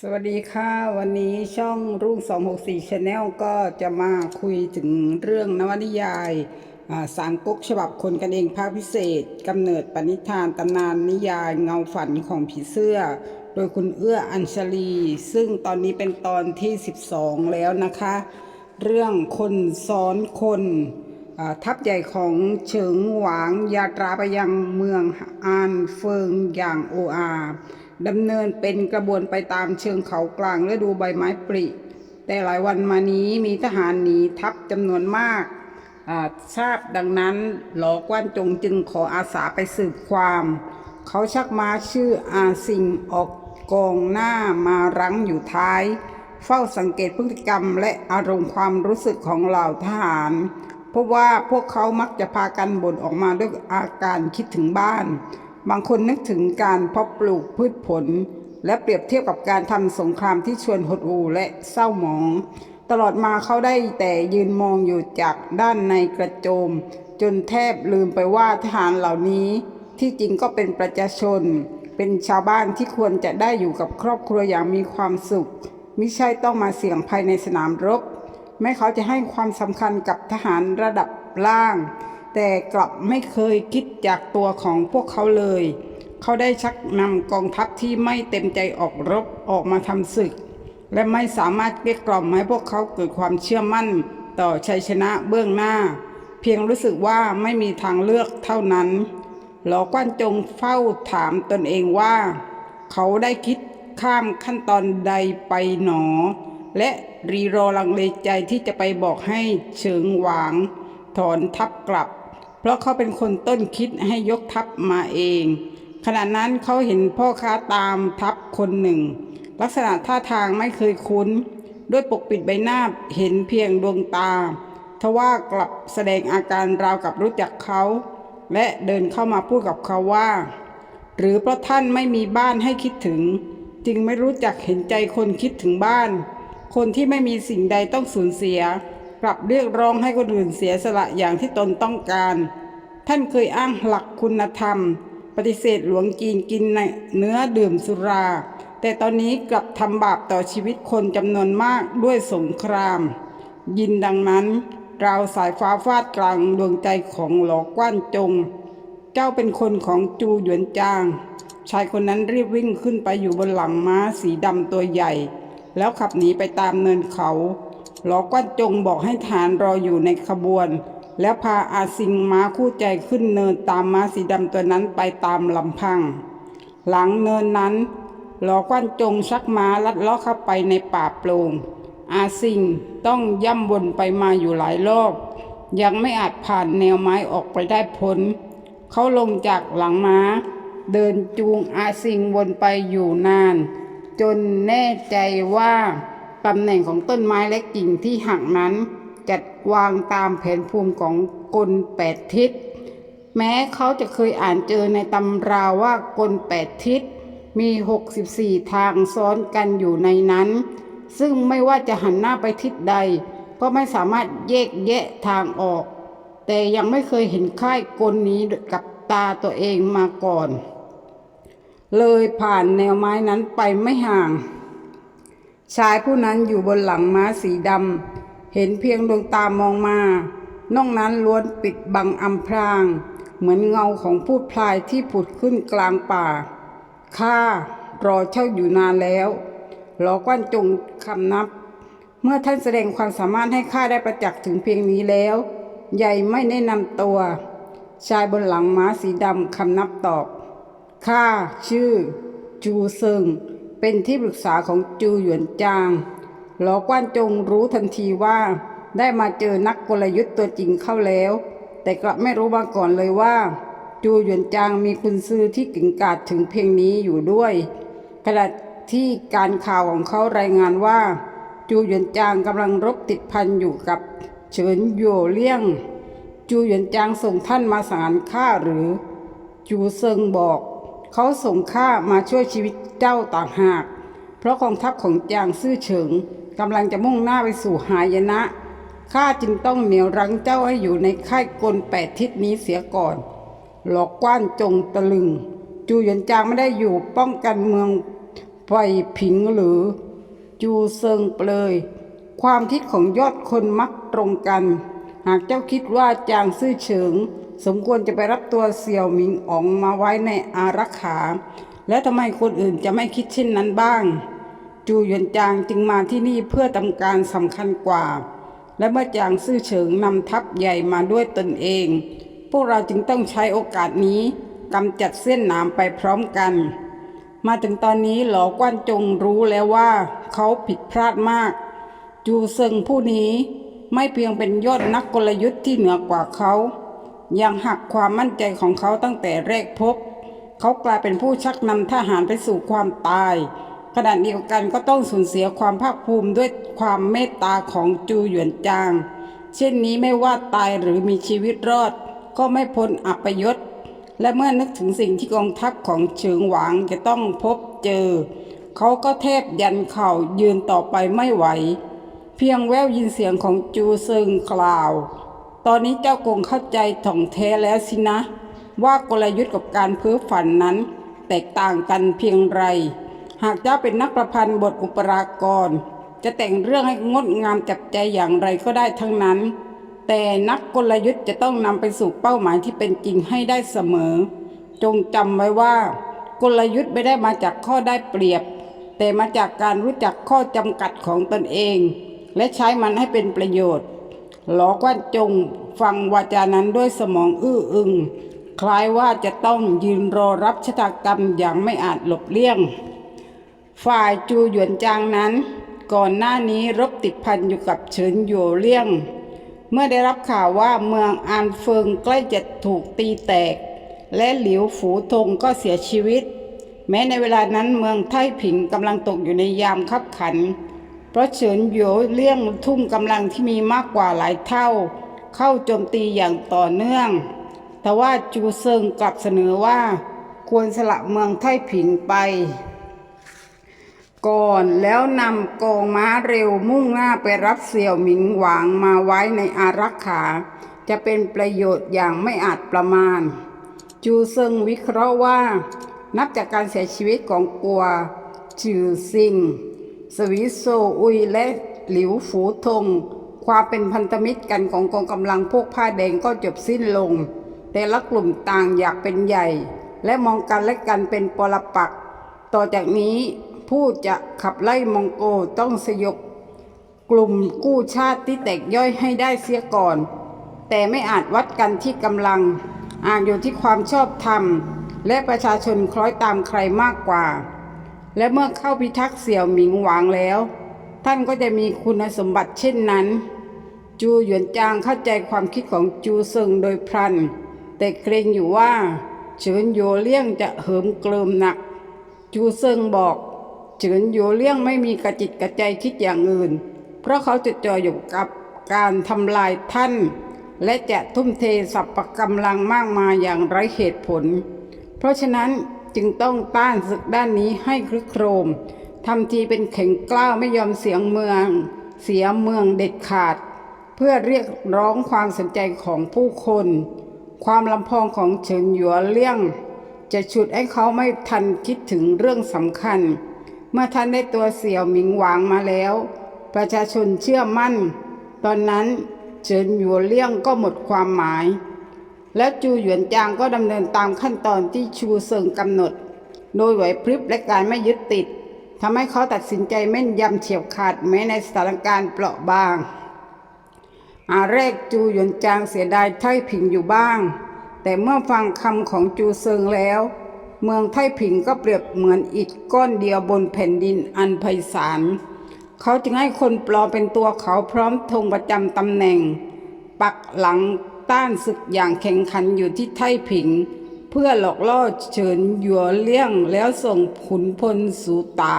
สวัสดีค่ะ วันนี้ช่องรุ่ง 264 Channel ก็จะมาคุยถึงเรื่องนวนิยายสางก๊กฉบับคนกันเองภาคพิเศษกำเนิดปณิธานตำนานนิยายเงาฝันของผีเสื้อ โดยคุณเอื้ออัญชลี ซึ่งตอนนี้เป็นตอนที่ 12 แล้วนะคะ เรื่องคนซ้อนคนทัพใหญ่ของเฉิงหวางยาตราไปยังเมืองอานเฟิงอย่างโออา ดำเนินเป็นกระบวนไปตามเชิงเขากลางฤดูใบไม้ผลิแต่หลายวันมานี้มีทหารหนีทัพจำนวนมากาทราบดังนั้นหลอกว่านจงจึงขออาสาไปสืบความ เขาชักม้าชื่ออาซิงออกกองหน้ามารั้งอยู่ท้าย เฝ้าสังเกตพฤติกรรมและอารมณ์ความรู้สึกของเหล่าทหารเพราะว่าพวกเขามักจะพากันบ่นออกมาด้วยอาการคิดถึงบ้าน บางคนนึกถึงการเพาะปลูกพืชผล และเปรียบเทียบกับการทำสงครามที่ชวนหดหู่และเศร้าหมอง ตลอดมาเขาได้แต่ยืนมองอยู่จากด้านในกระโจม จนแทบลืมไปว่าทหารเหล่านี้ที่จริงก็เป็นประชาชน เป็นชาวบ้านที่ควรจะได้อยู่กับครอบครัวอย่างมีความสุข มิใช่ต้องมาเสี่ยงภัยในสนามรบแม้เขาจะให้ความสำคัญกับทหารระดับล่าง แต่กลับไม่เคยคิดจากตัวของพวกเขาเลย เขาได้ชักนำกองทัพที่ไม่เต็มใจออกรบออกมาทำศึก และไม่สามารถเกลี้ยกล่อมให้พวกเขาเกิดความเชื่อมั่นต่อชัยชนะเบื้องหน้า เพียงรู้สึกว่าไม่มีทางเลือกเท่านั้น หลอกวันจงเฝ้าถามตนเองว่า เขาได้คิดข้ามขั้นตอนใดไปหนอ และรีรอลังเลใจที่จะไปบอกให้เฉิงหวาง ถอนทัพกลับ เพราะเขาเป็นคนต้นคิดให้ยกทัพมาเอง ขณะนั้นเขาเห็นพ่อค้าตามทัพคนหนึ่ง ลักษณะท่าทางไม่เคยคุ้น ด้วยปกปิดใบหน้าเห็นเพียงดวงตาทว่ากลับแสดงอาการราวกับรู้จักเขา และเดินเข้ามาพูดกับเขาว่า หรือเพราะท่านไม่มีบ้านให้คิดถึง จึงไม่รู้จักเห็นใจคนคิดถึงบ้าน คนที่ไม่มีสิ่งใดต้องสูญเสีย กลับเรียกร้องให้คนอื่นเสียสละอย่างที่ตนต้องการ ท่านเคยอ้างหลักคุณธรรม ปฏิเสธหลวงจีนกินเนื้อดื่มสุรา แต่ตอนนี้กลับทำบาปต่อชีวิตคนจำนวนมากด้วยสงคราม ยินดังนั้นราวสายฟ้าฟาดกลางดวงใจของหลอกกว้านจง เจ้าเป็นคนของจูหยวนจาง ชายคนนั้นรีบวิ่งขึ้นไปอยู่บนหลังม้าสีดำตัวใหญ่ แล้วขับหนีไปตามเนินเขา หลอกว้านจงบอกให้ฐานรออยู่ในขบวน แล้วพาอาซิงม้าคู่ใจขึ้นเนินตามม้าสีดำตัวนั้นไปตามลำพัง หลังเนินนั้น หลอกว้านจงชักม้าลัดเลาะเข้าไปในป่าโปร่งอาซิงต้องย่ำวนไปมาอยู่หลายรอบ ยังไม่อาจผ่านแนวไม้ออกไปได้พ้นเขาลงจากหลังม้า เดินจูงอาซิงวนไปอยู่นาน จนแน่ใจว่า ตำแหน่งของต้นไม้และกิ่งที่หักนั้น จัดวางตามแผนภูมิของกลแปดทิศ แม้เขาจะเคยอ่านเจอในตำราว่ากลแปดทิศ มี 64 ทางซ้อนกันอยู่ในนั้น ซึ่งไม่ว่าจะหันหน้าไปทิศใด ก็ไม่สามารถแยกแยะทางออก แต่ยังไม่เคยเห็นค่ายกลนี้กับตาตัวเองมาก่อน เลยผ่านแนวไม้นั้นไปไม่ห่าง ชายผู้นั้นอยู่บนหลังม้าสีดำ เห็นเพียงดวงตามองมา นอกนั้นล้วนปิดบังอำพราง เหมือนเงาของผู้พลายที่ผุดขึ้นกลางป่า ข้ารอเช่าอยู่นานแล้วหลอกวันจงคำนับ เมื่อท่านแสดงความสามารถให้ข้าได้ประจักษ์ถึงเพียงนี้แล้ว ใหญ่ไม่แนะนำตัว ชายบนหลังม้าสีดำคำนับตอบข้าชื่อ จูเซิง เป็นที่ปรึกษาของจูหยวนจาง หลอกว้านจงรู้ทันทีว่า ได้มาเจอนักกลยุทธ์ตัวจริงเข้าแล้ว แต่กลับไม่รู้มาก่อนเลยว่า จูหยวนจางมีคุณซือที่เก่งกาจถึงเพียงนี้อยู่ด้วยขณะที่การข่าวของเขารายงานว่า จูหยวนจางกำลังรบติดพันอยู่กับเฉินโยเลี่ยง จูหยวนจางส่งท่านมาสารข้าหรือ จูเซิงบอก เขาส่งข้ามาช่วยชีวิตเจ้าต่างหาก เพราะกองทัพของจางซื่อเฉิงกำลังจะมุ่งหน้าไปสู่หายนะข้าจึงต้องเหนี่ยวรั้งเจ้าให้อยู่ในค่ายกลแปดทิศนี้เสียก่อน หลอกกว้านจงตะลึง จูหยวนจางไม่ได้อยู่ป้องกันเมืองไฟผิงหรือ จูเซิงเปลย ความคิดของยอดคนมักตรงกัน หากเจ้าคิดว่าจางซื่อเฉิง สมควรจะไปรับตัวเสี่ยวหมิงอ๋องมาไว้ในอารักขา และทำไมคนอื่นจะไม่คิดเช่นนั้นบ้าง จูหยวนจางจึงมาที่นี่เพื่อทำการสำคัญกว่า และเมื่อจางซื่อเฉิงนำทัพใหญ่มาด้วยตนเอง พวกเราจึงต้องใช้โอกาสนี้กำจัดเส้นหนามไปพร้อมกัน มาถึงตอนนี้หลอกว้านจงรู้แล้วว่าเขาผิดพลาดมาก จูเซิงผู้นี้ไม่เพียงเป็นยอดนักกลยุทธ์ที่เหนือกว่าเขา ยังหักความมั่นใจของเขาตั้งแต่แรกพบ เขากลายเป็นผู้ชักนำทหารไปสู่ความตาย ขณะเดียวกันก็ต้องสูญเสียความภาคภูมิด้วยความเมตตาของจูหยวนจาง เช่นนี้ไม่ว่าตายหรือมีชีวิตรอด ก็ไม่พ้นอัปยศ และเมื่อนึกถึงสิ่งที่กองทัพของเฉิงหวางจะต้องพบเจอ เขาก็แทบยันเข่ายืนต่อไปไม่ไหว เพียงแววยินเสียงของจูซิงกล่าว ตอนนี้เจ้าคงเข้าใจถ่องแท้แล้วสินะ ว่ากลยุทธ์กับการเพ้อฝันนั้น แตกต่างกันเพียงไร หากเจ้าเป็นนักประพันธ์บทอุปรากร จะแต่งเรื่องให้งดงามจับใจอย่างไรก็ได้ทั้งนั้น แต่นักกลยุทธ์จะต้องนำไปสู่เป้าหมายที่เป็นจริงให้ได้เสมอ จงจำไว้ว่า กลยุทธ์ไม่ได้มาจากข้อได้เปรียบ แต่มาจากการรู้จักข้อจำกัดของตนเอง และใช้มันให้เป็นประโยชน์ หลอกว่าจงฟังวาจานั้นด้วยสมองอื้ออึง คล้ายว่าจะต้องยืนรอรับชะตากรรมอย่างไม่อาจหลบเลี่ยง ฝ่ายจูหยวนจางนั้น ก่อนหน้านี้รบติดพันอยู่กับเฉินหยเลี่ยง เมื่อได้รับข่าวว่าเมืองอานเฟิงใกล้จะถูกตีแตก และหลิวฝูทงก็เสียชีวิต แม้ในเวลานั้นเมืองไทผิงกำลังตกอยู่ในยามคับขัน เพราะเฉินหยวเลี่ยงทุ่มกำลังที่มีมากกว่าหลายเท่า เข้าโจมตีอย่างต่อเนื่อง แต่ว่าจูเซิงกลับเสนอว่า ควรสละเมืองไทผิงไป ก่อนแล้วนำกองม้าเร็วมุ่งหน้าไปรับเสี่ยวหมิงหวางมาไว้ในอารักขา จะเป็นประโยชน์อย่างไม่อาจประมาณ จูเซิงวิเคราะห์ว่า นับจากการเสียชีวิตของกัวจือซิง สวิโซอุยและหลิวฝูทง ความเป็นพันธมิตรกันของกองกำลังพวกผ้าแดงก็จบสิ้นลง แต่ละกลุ่มต่างอยากเป็นใหญ่ และมองกันและกันเป็นปรปักษ์ต่อจากนี้ผู้จะขับไล่มองโกต้องสยบกลุ่มกู้ชาติที่แตกย่อยให้ได้เสียก่อน แต่ไม่อาจวัดกันที่กำลัง อาจอยู่ที่ความชอบธรรม และประชาชนคล้อยตามใครมากกว่า และเมื่อเข้าพิทักษ์เสี่ยวหมิงหวางแล้ว ท่านก็จะมีคุณสมบัติเช่นนั้น จูหยวนจางเข้าใจความคิดของจูเซิงโดยพลัน แต่เกรงอยู่ว่าเฉินโยเลี่ยงจะเหิมเกลิมหนัก จูเซิงบอกเฉินโยเลี่ยงไม่มีกระจิตกระใจคิดอย่างอื่น เพราะเขาจะจออยู่กับการทำลายท่าน และจะทุ่มเทสรรพกำลังมากมายอย่างไร้เหตุผล เพราะฉะนั้น จึงต้องต้านศึกด้านนี้ให้คลึกโครมทำทีเป็นแข็งกล้าวไม่ยอมเสียงเมือง เสียเมืองเด็ดขาด เพื่อเรียกร้องความสนใจของผู้คน ความลำพองของเฉินหยัวเลี่ยง จะฉุดให้เขาไม่ทันคิดถึงเรื่องสำคัญ เมื่อท่านได้ตัวเสี่ยวหมิงหวางมาแล้ว ประชาชนเชื่อมั่น ตอนนั้นเฉินหยัวเลี่ยงก็หมดความหมาย แล้วจูหยวนจางก็ดำเนินตามขั้นตอนที่ชูเซิงกำหนด โดยไหวพริบและการไม่ยึดติดทำให้เขาตัดสินใจแม่นยำเฉียบขาดแม้ในสถานการณ์เปราะบาง อาแรกจูหยวนจางเสียดายไทผิงอยู่บ้าง แต่เมื่อฟังคำของจูเซิงแล้ว เมืองไทผิงก็เปรียบเหมือนอิฐก้อนเดียวบนแผ่นดินอันไพศาลเขาจึงให้คนปลอมเป็นตัวเขาพร้อมธงประจำตำแหน่ง ปักหลัง ต้านศึกอย่างแข่งขันอยู่ที่ไทผิง เพื่อหลอกล่อเฉินหยัวเลี่ยงแล้วส่งขุนพลสูตา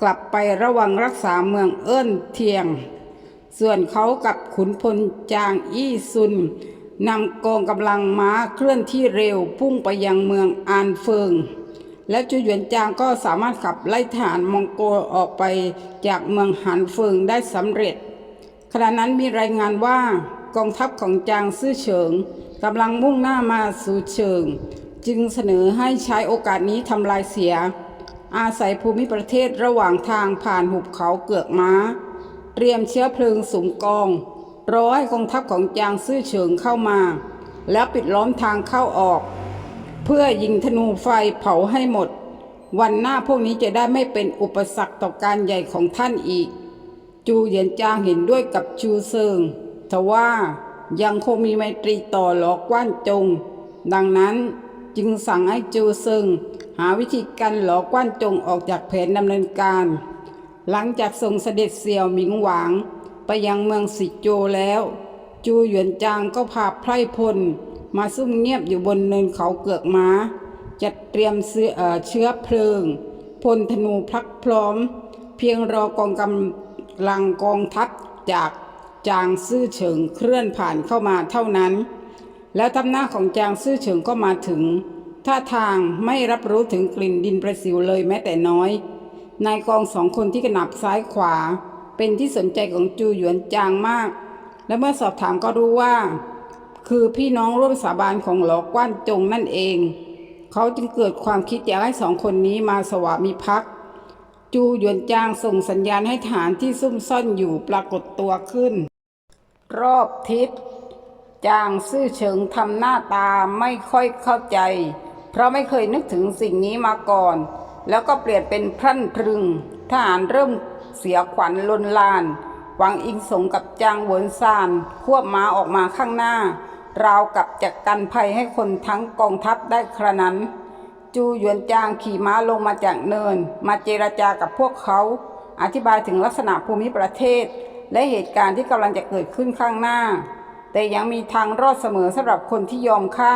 กลับไประวังรักษาเมืองเอิ้นเทียง ส่วนเขากับขุนพลจางอี้ซุนนำกองกำลังม้าเคลื่อนที่เร็วพุ่งไปยังเมืองอานเฟิง และจูหยวนจางก็สามารถขับไล่ทหารมองโกออกไปจากเมืองหานเฟิงได้สำเร็จ ขณะนั้นมีรายงานว่า กองทัพของจางซื่อเฉิงกำลังมุ่งหน้ามาสู่เฉิง จึงเสนอให้ใช้โอกาสนี้ทำลายเสีย อาศัยภูมิประเทศระหว่างทางผ่านหุบเขาเกือกม้า เตรียมเชื้อเพลิงสุมกอง รอให้กองทัพของจางซื่อเฉิงเข้ามา แล้วปิดล้อมทางเข้าออก เพื่อยิงธนูไฟเผาให้หมด วันหน้าพวกนี้จะได้ไม่เป็นอุปสรรคต่อการใหญ่ของท่านอีก จูเหยียนจางเห็นด้วยกับชูเซิง ทว่ายังคงมีไมตรีต่อหลอกกว้านจง ดังนั้นจึงสั่งให้จูซิงหาวิธีการหลอกกว้านจงออกจากแผนดำเนินการ หลังจากส่งเสด็จเสี่ยวหมิงหวาง ไปยังเมืองสิโจแล้ว จูหยวนจางก็พาไพร่พล มาซุ่มเงียบอยู่บนเนินเขาเกือกม้า จัดเตรียมเสื้อเอ่อเชื้อเพลิง พลธนูพลักพร้อม เพียงรอกองกำลังกองทัพจาก จางซื่อเฉิงเคลื่อนผ่านเข้ามาเท่านั้น แล้วทำหน้าของจางซื่อเฉิงก็มาถึง ท่าทางไม่รับรู้ถึงกลิ่นดินประสิวเลยแม้แต่น้อย นายกองสองคนที่กระหนับซ้ายขวา เป็นที่สนใจของจูหยวนจางมาก และเมื่อสอบถามก็รู้ว่า คือพี่น้องร่วมสาบานของหลอกกว้านจงนั่นเอง เขาจึงเกิดความคิดอยากให้สองคนนี้มาสวามิภักดิ์จูหยวนจางส่งสัญญาณให้ฐานที่ซุ่มซ่อนอยู่ปรากฏตัวขึ้น รอบทิศจางซื่อเฉิงทำหน้าตาไม่ค่อยเข้าใจ เพราะไม่เคยนึกถึงสิ่งนี้มาก่อน แล้วก็เปลี่ยนเป็นพรั่นพรึงทหารเริ่มเสียขวัญลนลาน หวังอิงสงกับจางหวนซาน ควบม้าออกมาข้างหน้า ราวกับจะกันภัยให้คนทั้งกองทัพได้ครานั้น จูหยวนจางขี่ม้าลงมาจากเนิน มาเจรจากับพวกเขา อธิบายถึงลักษณะภูมิประเทศ และเหตุการณ์ที่กำลังจะเกิดขึ้นข้างหน้า แต่ยังมีทางรอดเสมอสำหรับคนที่ยอมฆ่า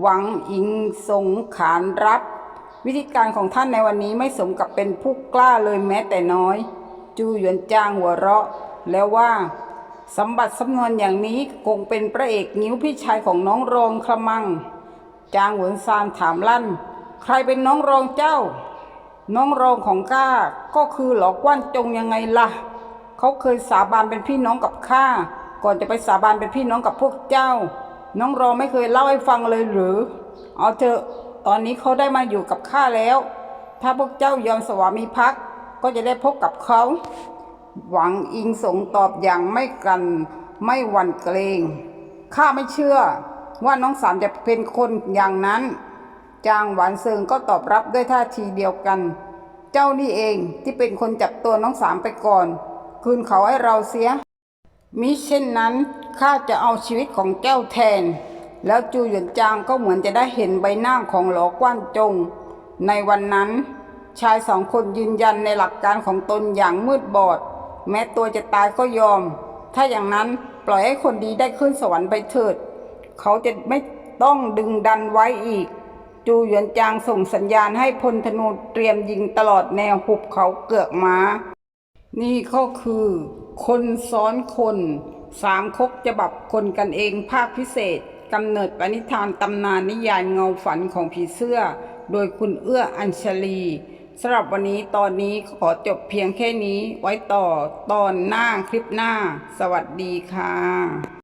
หวังอิงสงขานรับ วิธีการของท่านในวันนี้ไม่สมกับเป็นผู้กล้าเลยแม้แต่น้อย จูหยวนจางหัวเราะ แล้วว่าสมบัติสำนวนอย่างนี้คงเป็นพระเอกนิ้วพี่ชายของน้องรองครมัง จางหวนซานถามลั่น ใครเป็นน้องรองเจ้า น้องรองของข้าก็คือหลอกว้านจงยังไงล่ะ เขาเคยสาบานเป็นพี่น้องกับข้าก่อนจะไปสาบานเป็นพี่น้องกับพวกเจ้า น้องรอไม่เคยเล่าให้ฟังเลยหรือ เอาเถอะตอนนี้เขาได้มาอยู่กับข้าแล้ว ถ้าพวกเจ้ายอมสวามีภักดิ์ก็จะได้พบกับเขา หวังอิงสงตอบอย่างไม่กันไม่หวั่นเกรงข้าไม่เชื่อว่าน้องสามจะเป็นคนอย่างนั้น จางหวานเซิงก็ตอบรับด้วยท่าทีเดียวกัน เจ้านี่เองที่เป็นคนจับตัวน้องสามไปก่อน คืนเขาให้เราเสีย มิเช่นนั้นข้าจะเอาชีวิตของเจ้าแทน แล้วจูหยวนจางก็เหมือนจะได้เห็นใบหน้าของหลอกว้านจง ในวันนั้น ชายสองคนยืนยันในหลักการของตนอย่างมืดบอด แม้ตัวจะตายก็ยอม ถ้าอย่างนั้นปล่อยให้คนดีได้ขึ้นสวรรค์ไปเถิด เขาจะไม่ต้องดึงดันไว้อีก จูหยวนจางส่งสัญญาณให้พลธนูเตรียมยิงตลอดแนวหุบเขาเกือกม้า นี่ก็คือคนซ้อนคนสามคกจะบับคนกันเองภาคพิเศษกำเนิดปณิธานตำนานนิยายเงาฝันของผีเสื้อ โดยคุณเอื้ออัญชลีสำหรับวันนี้ตอนนี้ขอจบเพียงแค่นี้ไว้ต่อตอนหน้าคลิปหน้า สวัสดีค่ะ